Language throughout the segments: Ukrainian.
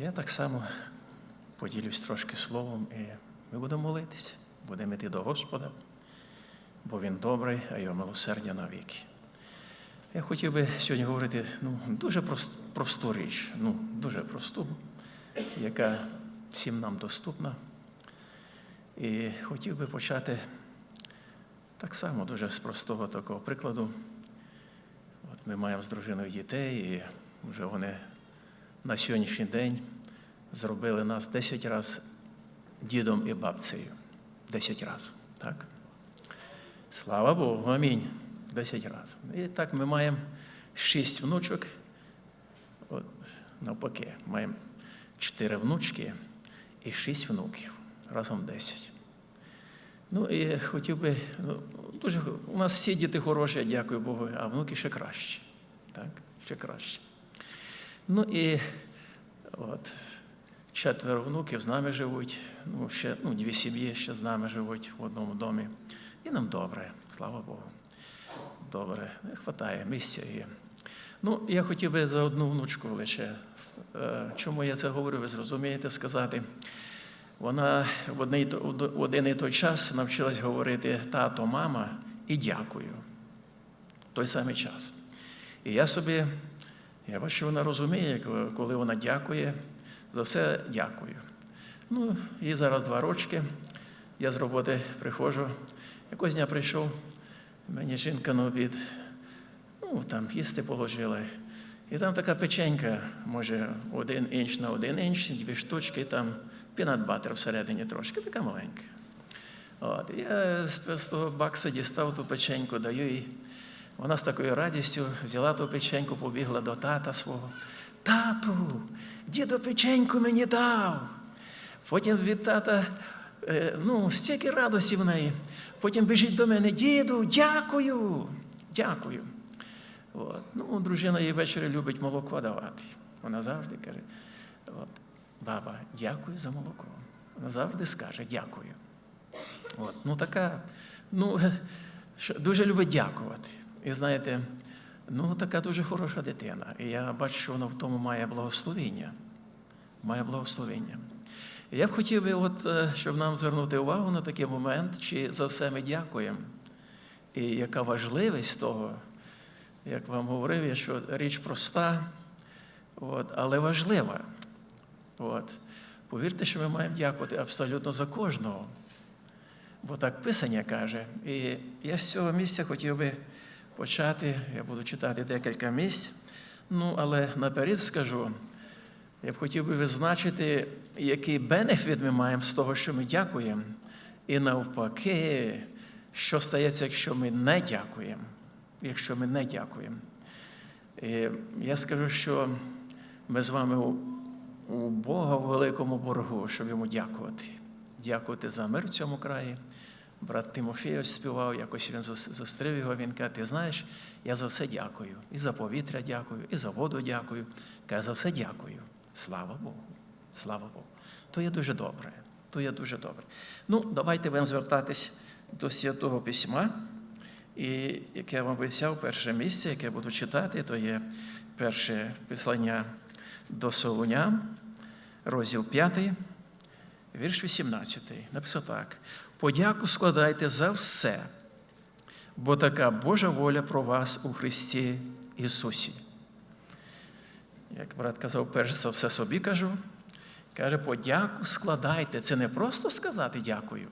Я так само поділюсь трошки словом, і ми будемо молитись, будемо йти до Господа, бо Він добрий, а його милосердя навіки. Я хотів би сьогодні говорити ну, дуже прос- просту річ, ну, дуже просту, яка всім нам доступна. І хотів би почати так само дуже з простого такого прикладу. От ми маємо з дружиною дітей, і вже вони на сьогоднішній день зробили нас 10 разів дідом і бабцею. 10 разів. Так? Слава Богу, амінь. 10 разів. І так ми маємо 6 внучок. От, навпаки, маємо 4 внучки і 6 внуків. Разом 10. Ну і хотів би, ну, дуже, у нас всі діти хороші, дякую Богу, а внуки ще кращі. Так, ще краще. Ну і от, четверо внуків з нами живуть, ну, ще ну, дві сім'ї ще з нами живуть в одному домі. І нам добре, слава Богу. Добре, хватає, місця є. Ну, я хотів би за одну внучку лише. е, Чому я це говорю, ви зрозумієте сказати. Вона в один і той час навчилась говорити тато, мама і дякую. В той самий час. І я собі, я бачу, вона розуміє, коли вона дякує, за все дякую. Ну, їй зараз два рочки. Я з роботи приходжу. Якось дня прийшов, мені жінка на обід, ну, там їсти положила. І там така печенька, може, один інч на один інч, дві штучки, там пінат-батер всередині трошки, така маленька. От, я з того бакса дістав ту печеньку, даю їй. Вона з такою радістю взяла ту печеньку, побігла до тата свого. Тату, дідо печеньку мені дав. Потім від тата, е, ну, стільки радості в неї. Потім біжить до мене, діду, дякую, дякую. От. Ну, дружина їй ввечері любить молоко давати. Вона завжди каже: от, баба, дякую за молоко. Вона завжди скаже дякую. От. Ну, така, ну, дуже любить дякувати. І знаєте, ну, така дуже хороша дитина. І я бачу, що вона в тому має благословіння. Має благословіння. Я б хотів би, от, е, щоб нам звернути увагу на такий момент, чи за все ми дякуємо. І яка важливість того, як вам говорив, я, що річ проста, от, але важлива. От. Повірте, що ми маємо дякувати абсолютно за кожного. Бо так Писання каже. І я з цього місця хотів би почати, я буду читати декілька місць, ну, але наперед скажу, я б хотів би визначити, який бенефіт ми маємо з того, що ми дякуємо, і навпаки, що стається, якщо ми не дякуємо. Якщо ми не дякуємо. І я скажу, що ми з вами у, у Бога в великому боргу, щоб йому дякувати. Дякувати за мир в цьому краї. Брат Тимофій ось співав, якось він зустрів його, він каже, ти знаєш, я за все дякую. І за повітря дякую, і за воду дякую. Каже, за все дякую. Слава Богу. Слава Богу. То є дуже добре. То є дуже добре. Ну, давайте будемо звертатись до Святого Письма. І яке я вам обіцяв, перше місце, яке я буду читати, то є перше післання до Солунян, розділ 5, вірш 18. Написано так: подяку складайте за все, бо така Божа воля про вас у Христі Ісусі. Як брат казав, перш за все собі кажу, каже, подяку складайте. Це не просто сказати дякую.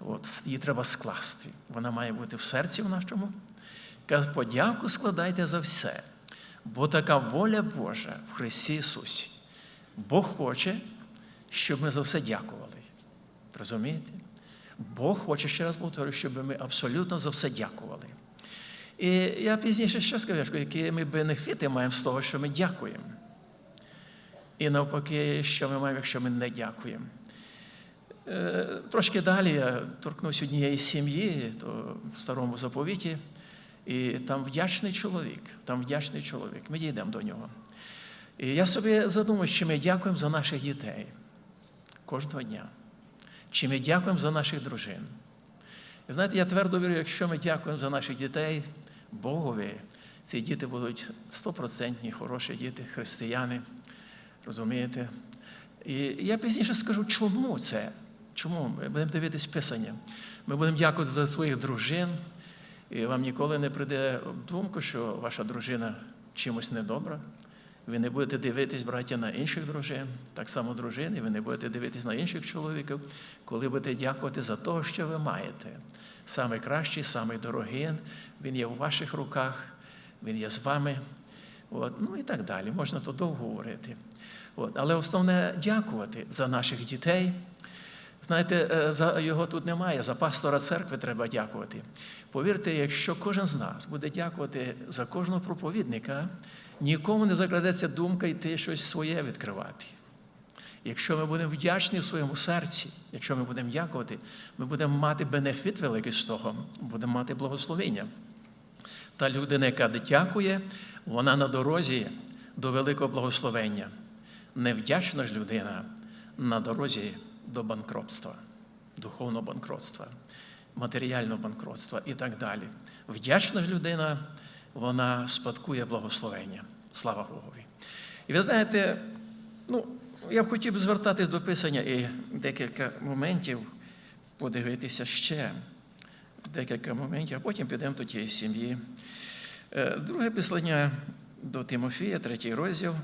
От, її треба скласти. Вона має бути в серці в нашому. Каже, подяку складайте за все, бо така воля Божа в Христі Ісусі. Бог хоче, щоб ми за все дякували. Розумієте? Бог хоче, ще раз повторю, щоб ми абсолютно за все дякували. І я пізніше ще скажу, які ми бенефіти маємо з того, що ми дякуємо. І навпаки, що ми маємо, якщо ми не дякуємо. Е, Трошки далі я торкнусь однієї сім'ї, то в старому заповіті, і там вдячний чоловік, там вдячний чоловік. Ми дійдемо до нього. І я собі задумав, чи ми дякуємо за наших дітей кожного дня, чи ми дякуємо за наших дружин. І знаєте, я твердо вірю, якщо ми дякуємо за наших дітей, Богові, ці діти будуть стопроцентні, хороші діти, християни, Розумієте? І я пізніше скажу, чому це? Чому? Ми будемо дивитись Писання. Ми будемо дякувати за своїх дружин. І вам ніколи не прийде думку, що ваша дружина чимось недобра. Ви не будете дивитись, браття, на інших дружин, так само дружини, ви не будете дивитись на інших чоловіків, коли будете дякувати за те, що ви маєте. Саме кращий, саме дорогий, він є у ваших руках, він є з вами. От, ну і так далі. Можна то довго говорити. От, але основне дякувати за наших дітей. Знаєте, е, за його тут немає, за пастора церкви треба дякувати. Повірте, якщо кожен з нас буде дякувати за кожного проповідника, нікому не закрадеться думка йти щось своє відкривати. Якщо ми будемо вдячні в своєму серці, якщо ми будемо дякувати, ми будемо мати бенефіт великий з того, будемо мати благословення. Та людина, яка дякує, вона на дорозі до великого благословення. Невдячна ж людина на дорозі до банкротства, духовного банкротства, матеріального банкротства і так далі. Вдячна ж людина, вона спадкує благословення. Слава Богові. І ви знаєте, ну, я б хотів звертатись до Писання і декілька моментів подивитися ще. Декілька моментів, а потім підемо до тієї сім'ї. Е, Друге післання до Тимофія, третій розділ.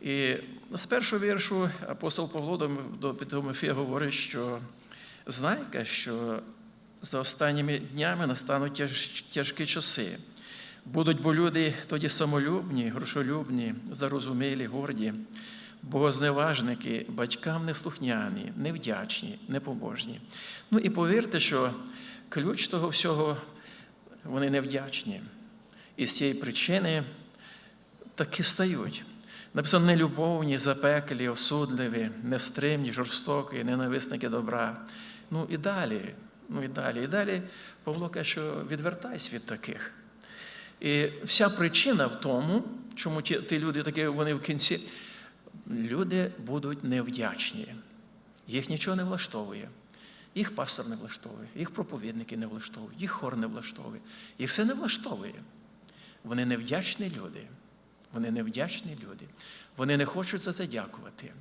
І з першого віршу апостол Павло до Тимофія говорить, що знайка, що за останніми днями настануть тяж, тяжкі часи. Будуть бо люди тоді самолюбні, грошолюбні, зарозумілі, горді, богозневажники, батькам неслухняні, невдячні, непоможні. Ну і повірте, що ключ того всього вони невдячні. І з цієї причини таки стають. Написано нелюбовні, запеклі, осудливі, нестримні, жорстокі, ненависники добра. Ну і далі, ну і далі. І далі Павло каже, що відвертайся від таких. І вся причина в тому, чому ті, ті люди такі, вони в кінці, люди будуть невдячні. Їх нічого не влаштовує. Їх пастор не влаштовує, їх проповідники не влаштовують, їх хор не влаштовує. Їх все не влаштовує. Вони невдячні люди. Вони невдячні люди. Вони не хочуть за це дякувати.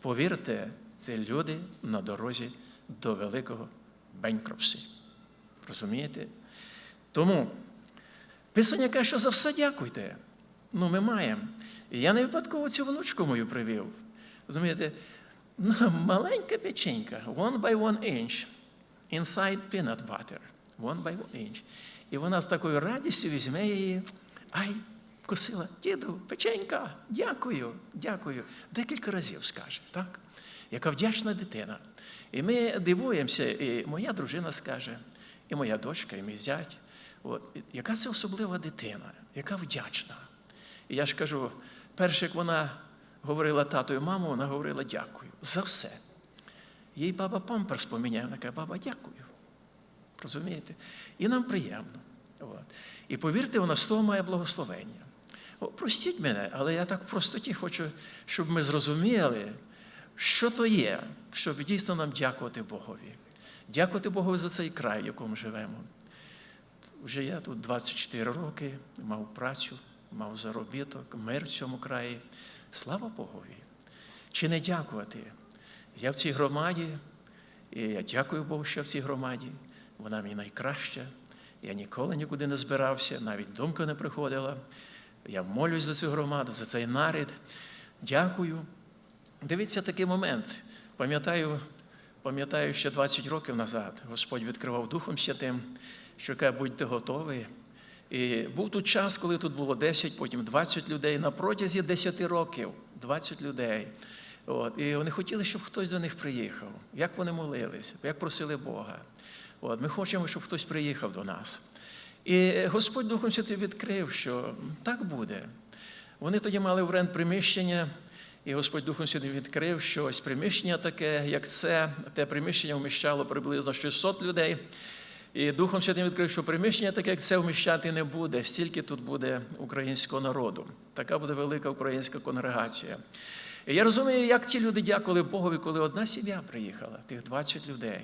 Повірте, це люди на дорозі до великого бенкропсі. Розумієте? Тому Писання каже, що за все дякуйте. Ну, ми маємо. І я не випадково цю внучку мою привів. Розумієте, ну, маленька печенька, one by one inch, inside peanut butter, one by one inch. І вона з такою радістю візьме її. Ай, косила, діду, печенька, дякую, дякую. Декілька разів скаже, так? Яка вдячна дитина. І ми дивуємося, і моя дружина скаже, і моя дочка, і мій зять. От, яка це особлива дитина, яка вдячна. І я ж кажу, перше, як вона говорила татою, маму, вона говорила дякую за все. Їй баба памперс поміняє, вона каже, баба, дякую. Розумієте? І нам приємно. От. І повірте, вона з того має благословення. О, простіть мене, але я так в простоті хочу, щоб ми зрозуміли, що то є, щоб дійсно нам дякувати Богові. Дякувати Богові за цей край, в якому живемо. Вже я тут 24 роки, мав працю, мав заробіток, мир в цьому краї. Слава Богові! Чи не дякувати? Я в цій громаді, і я дякую Богу, що в цій громаді. Вона мені найкраща. Я ніколи нікуди не збирався, навіть думка не приходила. Я молюсь за цю громаду, за цей нарід. Дякую. Дивіться такий момент. Пам'ятаю, пам'ятаю, ще 20 років назад Господь відкривав Духом Святим, що каже, будьте готові. І був тут час, коли тут було 10, потім 20 людей. На протязі 10 років 20 людей. От. І вони хотіли, щоб хтось до них приїхав. Як вони молилися, як просили Бога. От. Ми хочемо, щоб хтось приїхав до нас. І Господь Духом Святим відкрив, що так буде. Вони тоді мали в рент приміщення, і Господь Духом Святим відкрив, що ось приміщення таке, як це, те приміщення вміщало приблизно 600 людей. І Духом Святим відкрив, що приміщення таке, як це вміщати не буде, стільки тут буде українського народу. Така буде велика українська конгрегація. І я розумію, як ті люди дякували Богові, коли одна сім'я приїхала, тих 20 людей.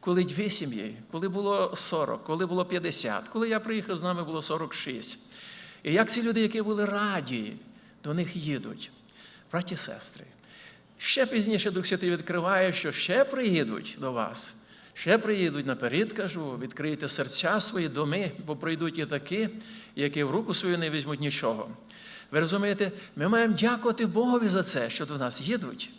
Коли дві сім'ї, коли було 40, коли було 50, коли я приїхав, з нами було 46. І як ці люди, які були раді, до них їдуть. браті і сестри, ще пізніше Дух Святий відкриває, що ще приїдуть до вас. Ще приїдуть наперед, кажу, відкрийте серця свої доми, бо прийдуть і такі, які в руку свою не візьмуть нічого. Ви розумієте, ми маємо дякувати Богові за це, що до нас їдуть.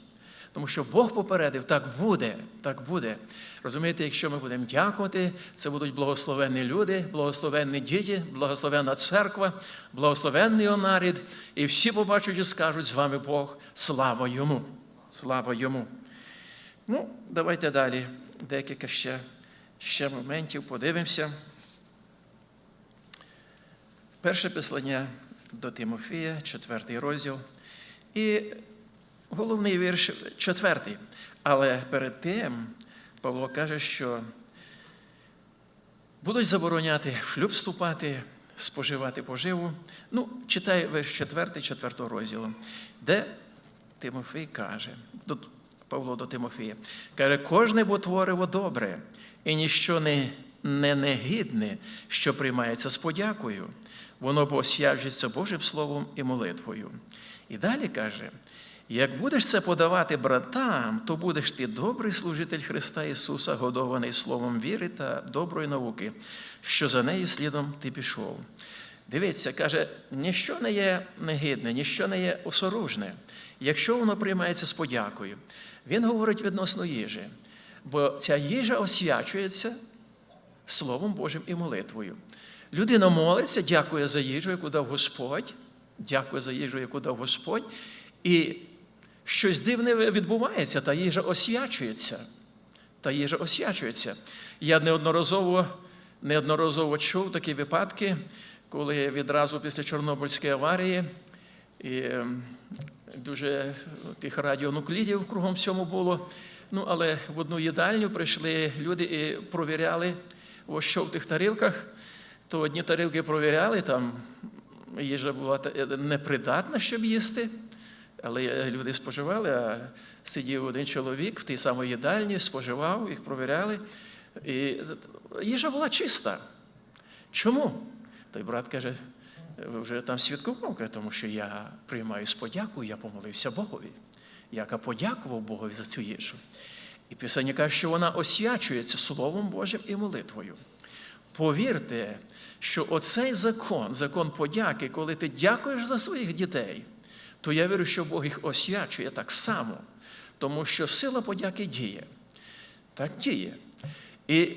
Тому що Бог попередив, так буде, так буде. Розумієте, якщо ми будемо дякувати, це будуть благословенні люди, благословенні діти, благословенна церква, благословенний онарід, і всі побачать і скажуть з вами Бог, слава йому, слава йому. Ну, давайте далі. Декілька ще, ще моментів подивимося. Перше послання до Тимофія, четвертий розділ. І головний вірш четвертий. Але перед тим Павло каже, що будуть забороняти в шлюб вступати, споживати поживу. Ну, читай вірш четвертий, четвертого розділу, де Тимофій каже, Павло до Тимофія, каже, кожне бо твориво добре, і ніщо не, не негідне, що приймається з подякою, воно посвячується Божим Словом і молитвою. І далі каже, як будеш це подавати братам, то будеш ти добрий служитель Христа Ісуса, годований словом віри та доброї науки, що за нею слідом ти пішов. Дивіться, каже, ніщо не є негідне, ніщо не є осоружне, якщо воно приймається з подякою. Він говорить відносно їжі, бо ця їжа освячується Словом Божим і молитвою. Людина молиться, дякує за їжу, яку дав Господь, дякує за їжу, яку дав Господь, і щось дивне відбувається, та їжа освячується. Та їжа освячується. Я неодноразово, неодноразово чув такі випадки, коли відразу після Чорнобильської аварії і ем, дуже тих радіонуклідів кругом всьому було. Ну, але в одну їдальню прийшли люди і провіряли, ось що в тих тарілках. То одні тарілки провіряли, там їжа була непридатна, щоб їсти. Але люди споживали, а сидів один чоловік в тій самій їдальні, споживав, їх провіряли. І їжа була чиста. Чому? Той брат каже, ви вже там свідкував, тому що я приймаю з подякою, я помолився Богові. Я подякував Богові за цю їжу. І Писання каже, що вона освячується Словом Божим і молитвою. Повірте, що оцей закон, закон подяки, коли ти дякуєш за своїх дітей, то я вірю, що Бог їх освячує так само, тому що сила подяки діє. Так діє. І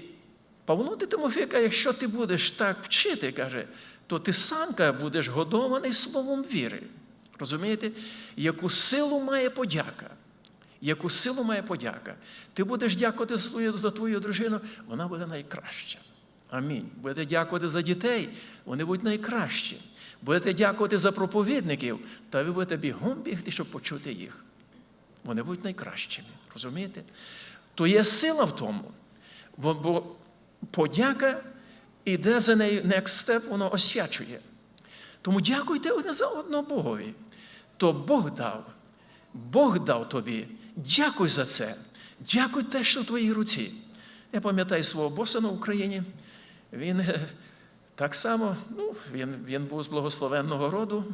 Павло до Тимофія, якщо ти будеш так вчити, каже, то ти сам каже, будеш годований словом віри. Розумієте, яку силу має подяка? Яку силу має подяка? Ти будеш дякувати за твою, дружину, вона буде найкраща. Амінь. Будете дякувати за дітей, вони будуть найкращі. Будете дякувати за проповідників, та ви будете бігом бігти, щоб почути їх. Вони будуть найкращими. Розумієте? То є сила в тому, бо подяка іде за нею next step, воно освячує. Тому дякуйте одне за одного Богові. То Бог дав. Бог дав тобі. Дякуй за це. Дякуй те, що в твоїй руці. Я пам'ятаю свого боса на Україні. Він так само, ну, він він був з благословенного роду,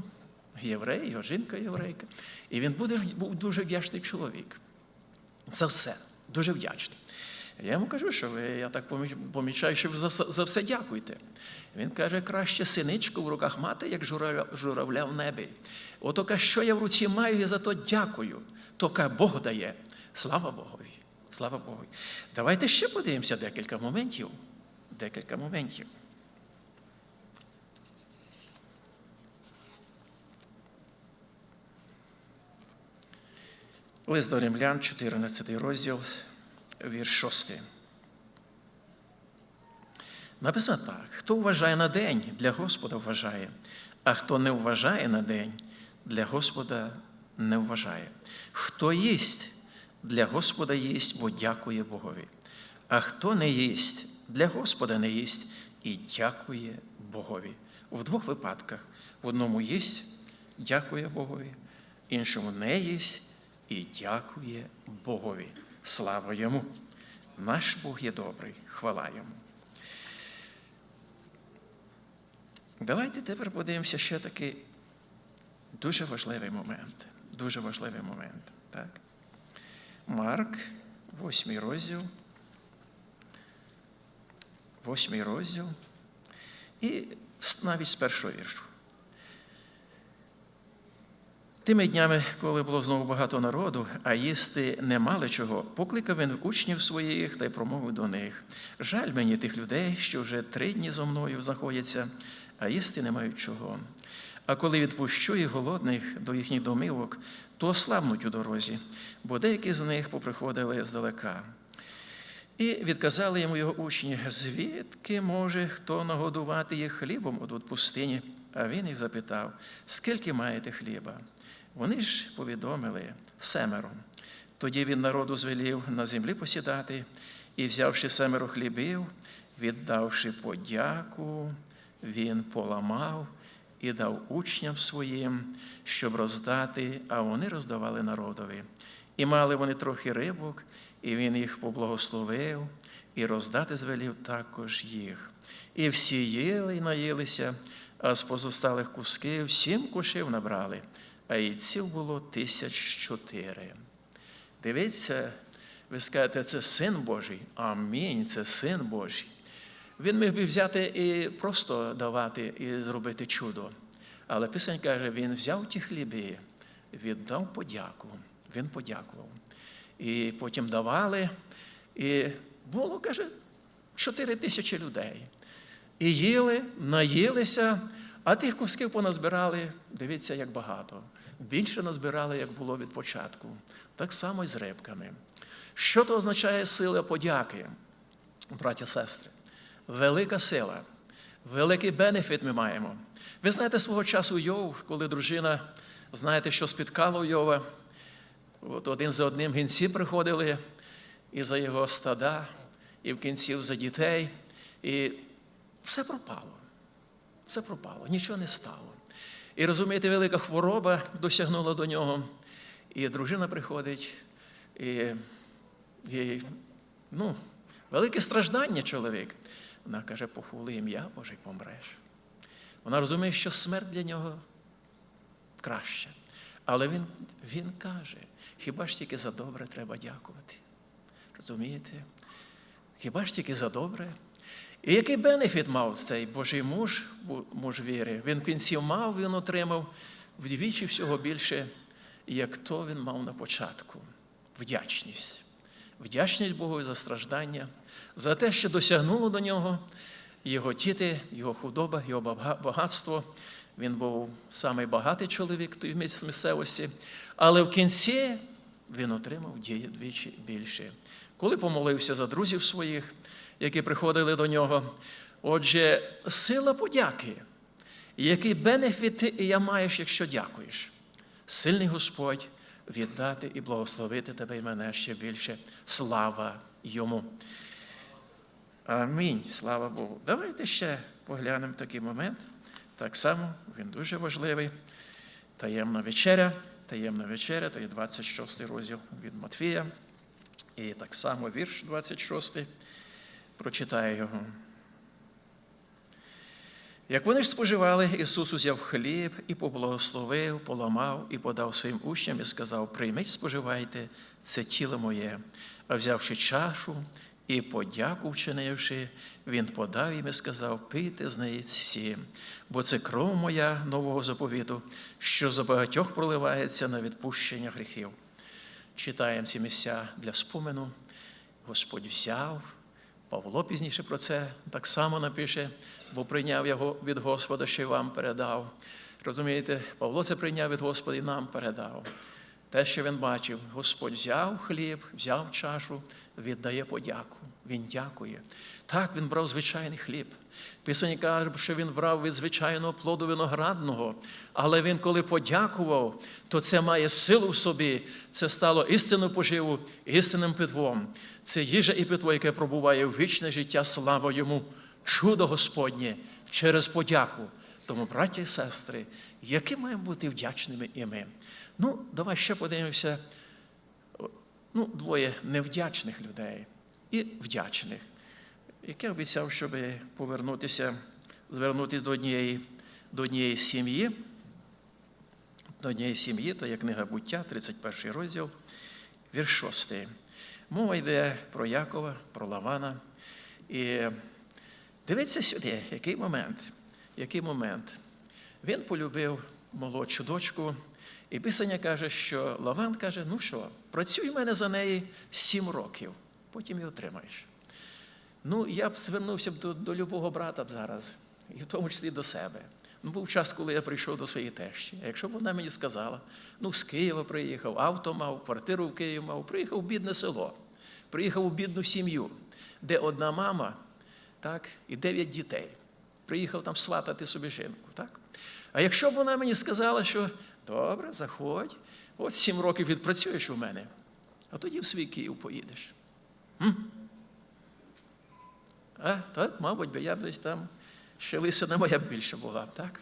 єврей, його жінка єврейка. І він буде, був дуже вдячний чоловік. За все, дуже вдячний. Я йому кажу, що ви, я так помічаю, що ви за, за все дякуєте. Він каже, краще синичку в руках мати, як журавля в небі. Отока, що я в руці маю, я за то дякую. Тока Бог дає. Слава Богові. Слава Богу. Давайте ще подивимося декілька моментів. Декілька моментів. Лист до римлян, 14 розділ, вірш 6. Написано так: хто вважає на день, для Господа вважає, а хто не вважає на день, для Господа не вважає. Хто їсть, для Господа їсть, бо дякує Богові. А хто не їсть, для Господа не їсть і дякує Богові. В двох випадках: в одному їсть, дякує Богові, іншому не їсть і дякує Богові. Слава йому! Наш Бог є добрий, хвала йому. Давайте тепер подивимося ще такий дуже важливий момент. дуже важливий момент. Так? Марк, восьмий розділ. Восьмий розділ. І навіть з першого віршу. Тими днями, коли було знову багато народу, а їсти не мали чого, покликав він учнів своїх та й промовив до них: Жаль мені тих людей, що вже три дні зо мною знаходяться, а їсти не мають чого. А коли відпущу їх голодних до їхніх домівок, то ослабнуть у дорозі, бо деякі з них поприходили здалека. І відказали йому його учні, звідки може хто нагодувати їх хлібом отут пустині? А він їх запитав, скільки маєте хліба? Вони ж повідомили семеро. Тоді він народу звелів на землі посідати, і, взявши семеро хлібів, віддавши подяку, він поламав і дав учням своїм, щоб роздати, а вони роздавали народові. І мали вони трохи рибок, і він їх поблагословив, і роздати звелів також їх. І всі їли і наїлися, а з позосталих кусків сім кушів набрали, а яйців було тисяч чотири. Дивіться, ви скажете, це син Божий. Амінь, це син Божий. Він міг би взяти і просто давати і зробити чудо. Але Писань каже, він взяв ті хліби, віддав подяку. Він подякував. І потім давали, і було, каже, 4 тисячі людей. І їли, наїлися, а тих кусків поназбирали, дивіться, як багато. Більше назбирали, як було від початку. Так само і з рибками. Що то означає сила подяки, браті сестри? Велика сила, великий бенефіт ми маємо. Ви знаєте свого часу Йов, коли дружина, знаєте, що спіткало Йова, От один за одним гінці приходили і за його стада, і в кінці за дітей. І все пропало. Все пропало, нічого не стало. І розумієте, велика хвороба досягнула до нього. І дружина приходить, і, і ну, велике страждання чоловік. Вона каже, похвали ім'я Боже, й помреш. Вона розуміє, що смерть для нього краща. Але він, він каже, хіба ж тільки за добре треба дякувати? Розумієте? Хіба ж тільки за добре? І який бенефіт мав цей Божий муж, муж віри? Він в кінці мав, він отримав вдвічі всього більше, як то він мав на початку. Вдячність. Вдячність Богу за страждання, за те, що досягнуло до нього його діти, його худоба, його багатство. Він був самий багатий чоловік в місцевості, але в кінці він отримав двічі більше. Коли помолився за друзів своїх, які приходили до нього. Отже, сила подяки, який бенефіт я маєш, якщо дякуєш. Сильний Господь віддати і благословити тебе і мене ще більше. Слава йому. Амінь. Слава Богу. Давайте ще поглянемо такий момент. Так само він дуже важливий. Таємна вечеря. Таємна вечеря, то є 26 розділ від Матфія. І так само вірш 26. Прочитаю його. Як вони ж споживали, Ісус узяв хліб і поблагословив, поламав і подав своїм учням і сказав: Прийміть, споживайте, це тіло моє. А взявши чашу і подяку вчинивши, він подав їм і сказав: Пийте з неї всі, бо це кров моя нового заповіту, що за багатьох проливається на відпущення гріхів. Читаємо ці місця для спомену. Господь взяв. Павло пізніше про це так само напише, бо прийняв його від Господа, що й вам передав. Розумієте, Павло це прийняв від Господа і нам передав. Те, що він бачив, Господь взяв хліб, взяв чашу, віддає подяку. Він дякує. Так, він брав звичайний хліб. Писані каже, що він брав від звичайного плоду виноградного, але він, коли подякував, то це має силу в собі. Це стало істинною поживу, істинним питвом. Це їжа і питво, яке пробуває в вічне життя, слава йому, чудо Господнє через подяку. Тому, браття і сестри, які маємо бути вдячними і ми. Ну, давай ще подивимося. Ну, двоє невдячних людей і вдячних. Яке обіцяв, щоб повернутися, звернутися до однієї, до однієї сім'ї. до однієї сім'ї, то є книга буття, 31 розділ, вірш 6. Мова йде про Якова, про Лавана. І дивіться сюди, який момент. Який момент. Він полюбив молодшу дочку, і Писання каже, що Лаван каже: ну що, працюй в мене за неї сім років, потім і отримаєш. Ну, я б звернувся б до, до любого брата б зараз, і в тому числі до себе. Ну, був час, коли я прийшов до своєї тещі. А якщо б вона мені сказала, ну, з Києва приїхав, авто мав, квартиру в Києві мав, приїхав в бідне село, приїхав у бідну сім'ю, де одна мама, так, і дев'ять дітей. Приїхав там сватати собі жінку. Так? А якщо б вона мені сказала, що добре, заходь, от сім років відпрацюєш у мене, а тоді в свій Київ поїдеш. А, так, мабуть, я б десь там ще лисина моя більше була, так?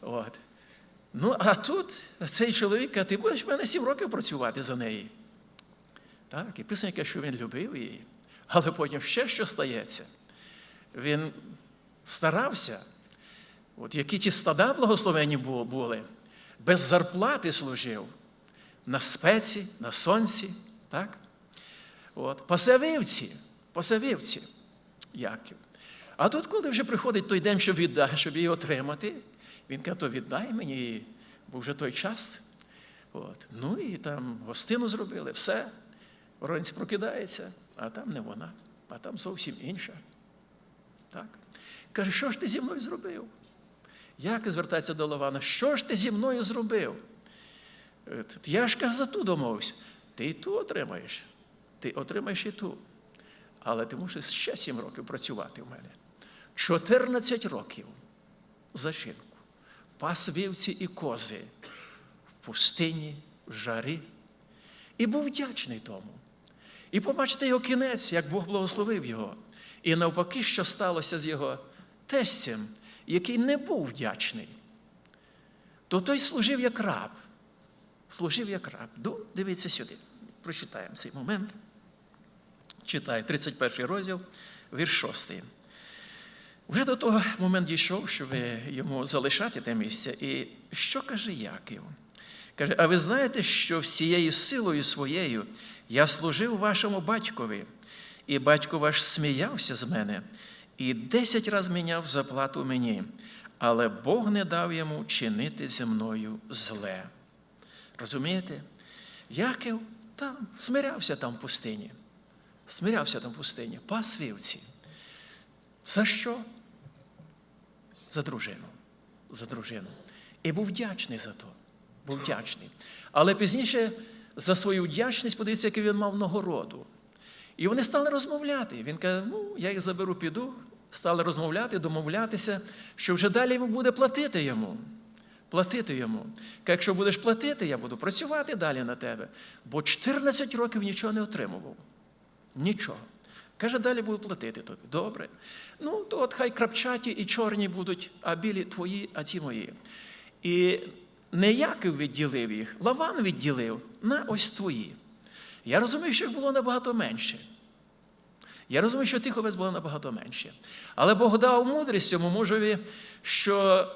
От. Ну, а тут цей чоловік каже, ти будеш в мене сім років працювати за неї. Так, і писання каже, що він любив її. Але потім ще що стається. Він старався, от які ті стада благословені були, без зарплати служив на спеці, на сонці, так? От, пасе вівці. Яків. А тут, коли вже приходить той день, щоб віддати, щоб її отримати, він каже, то віддай мені бо вже той час. От. Ну і там гостину зробили, все. Вранці прокидається, а там не вона, а там зовсім інша. Так? Каже, що ж ти зі мною зробив? Як звертається до Лавана, що ж ти зі мною зробив? Е, Я ж каже, за ту домовився. Ти і ту отримаєш, ти отримаєш і ту. Але ти мусиш ще сім років працювати в мене. 14 років за жінку. Пас вівці і кози в пустині, в жарі. І був вдячний тому. І побачите його кінець, як Бог благословив його. І навпаки, що сталося з його тестем, який не був вдячний. То той служив як раб. Служив як раб. Дивіться сюди. Прочитаємо цей момент. Читаю 31 розділ, вірш 6. Вже до того момент дійшов, щоб йому залишати те місце. І що каже Яків? Каже, а ви знаєте, що всією силою своєю я служив вашому батькові, і батько ваш сміявся з мене, і десять разів міняв заплату мені, але Бог не дав йому чинити зі мною зле. Розумієте? Яків там смирявся там в пустині. Смирявся там в пустині, пас вівці. За що? За дружину. За дружину. І був вдячний за то. Був вдячний. Але пізніше за свою вдячність, подивіться, який він мав нагороду. І вони стали розмовляти. Він каже, ну, я їх заберу, піду. Стали розмовляти, домовлятися, що вже далі йому буде платити йому. Платити йому. Каже, якщо будеш платити, я буду працювати далі на тебе. Бо 14 років нічого не отримував. Нічого. Каже, далі буду платити тобі. Добре. Ну, то от хай крапчаті і чорні будуть, а білі твої, а ті мої. І не Яків відділив їх, Лаван відділив на ось твої. Я розумію, що їх було набагато менше. Я розумію, що тих овець було набагато менше. Але Бог дав мудрість цьому мужові, що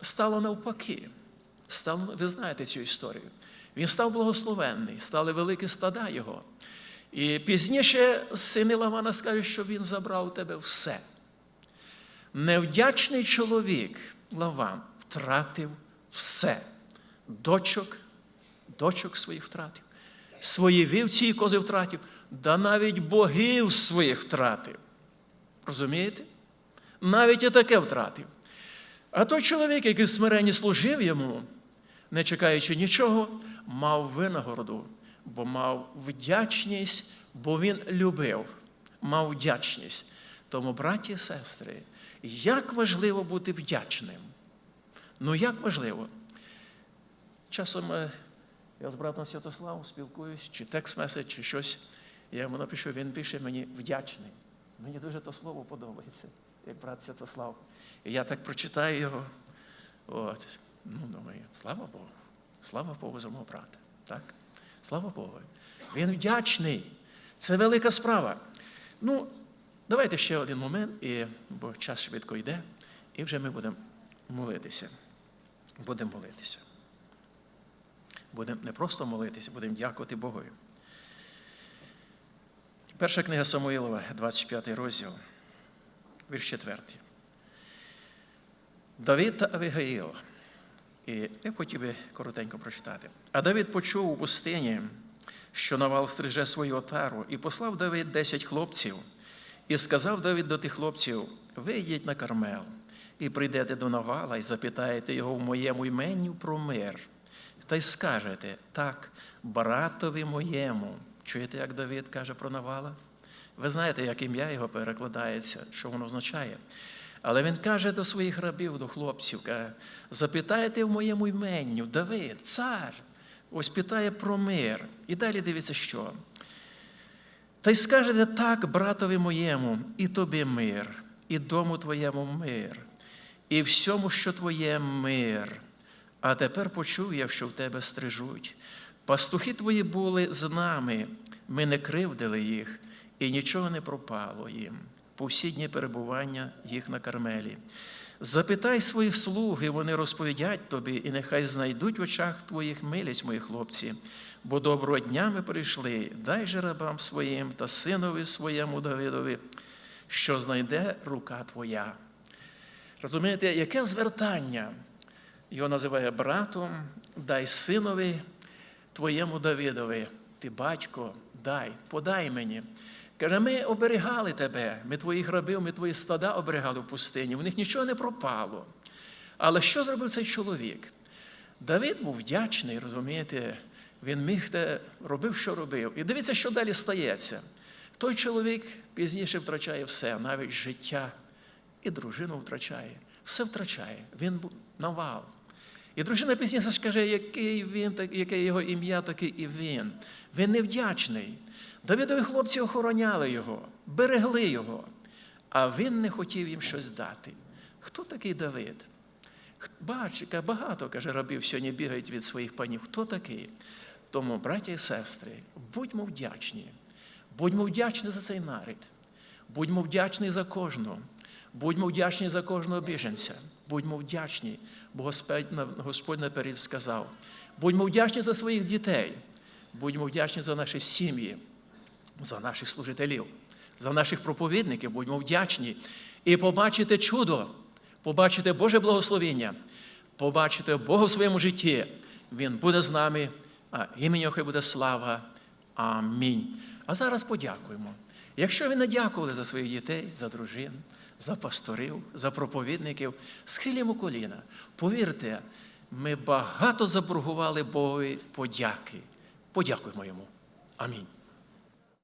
стало навпаки. Стало, ви знаєте цю історію. Він став благословенний, стали великі стада його. І пізніше сини Лавана скажуть, що він забрав у тебе все. Невдячний чоловік Лаван втратив все. Дочок, дочок своїх втратив, свої вівці і кози втратив, да навіть богів своїх втратив. Розумієте? Навіть і таке втратив. А той чоловік, який в смиренні служив йому, не чекаючи нічого, мав винагороду, бо мав вдячність, бо він любив, мав вдячність. Тому, браті і сестри, як важливо бути вдячним. Ну, як важливо. Часом е, я з братом Святославом спілкуюсь, чи текст-меседж, чи щось. Я йому напишу, він пише мені вдячний. Мені дуже то слово подобається, як брат Святослав. І я так прочитаю його. От. Ну, думаю, слава Богу. Слава Богу за мого брата. Так? Слава Богу. Він вдячний. Це велика справа. Ну, давайте ще один момент, і, бо час швидко йде, і вже ми будемо молитися. Будемо молитися. Будемо не просто молитися, будемо дякувати Богові. Перша книга Самуїлова, 25 розділ, вірш 4. Давид та Авігаїл. І я хотів би коротенько прочитати. А Давид почув у пустині, що Навал стриже свою отару, і послав Давид десять хлопців. І сказав Давид до тих хлопців: вийдіть на Кармел, і прийдете до Навала, і запитаєте його в моєму іменню про мир. Та й скажете, так, братові моєму. Чуєте, як Давид каже про Навала? Ви знаєте, як ім'я його перекладається, що воно означає. Але він каже до своїх рабів, до хлопців, каже, запитайте в моєму іменню, Давид, цар, ось питає про мир. І далі дивіться, що. Та й скажете так, братові моєму, і тобі мир, і дому твоєму мир, і всьому, що твоє мир. А тепер почув я, що в тебе стрижуть. Пастухи твої були з нами, ми не кривдили їх, і нічого не пропало їм по перебування їх на Кармелі. Запитай своїх слуг, і вони розповідять тобі, і нехай знайдуть в очах твоїх милість, мої хлопці, бо доброго дня ми прийшли, дай же рабам своїм та синові своєму Давидові, що знайде рука твоя. Розумієте, яке звертання? Його називає братом, дай синові твоєму Давидові. Ти, батько, дай, подай мені. Каже, ми оберігали тебе, ми твоїх рабів, ми твої стада оберігали в пустині, в них нічого не пропало. Але що зробив цей чоловік? Давид був вдячний, розумієте, він міг те робив, що робив. І дивіться, що далі стається. Той чоловік пізніше втрачає все, навіть життя, і дружину втрачає, все втрачає. Він був навал. І дружина пізніше скаже, який він, яке його ім'я, такий і він. Він невдячний. Давидові хлопці охороняли його, берегли його, а він не хотів їм щось дати. Хто такий Давид? Бач, багато, каже, рабів сьогодні бігають від своїх панів. Хто такий? Тому, браті і сестри, будьмо вдячні. Будьмо вдячні за цей нарід. Будьмо вдячні за кожного. Будьмо вдячні за кожного біженця. Будьмо вдячні, бо Господь наперед сказав. Будьмо вдячні за своїх дітей. Будьмо вдячні за наші сім'ї, за наших служителів, за наших проповідників. Будьмо вдячні. І побачите чудо, побачите Боже благословення, побачите Бога в своєму житті. Він буде з нами, а імені хай буде слава. Амінь. А зараз подякуємо. Якщо ви не дякували за своїх дітей, за дружин, за пасторів, за проповідників, схилімо коліна. Повірте, ми багато заборгували Богові подяки. Подякуємо йому. Амінь.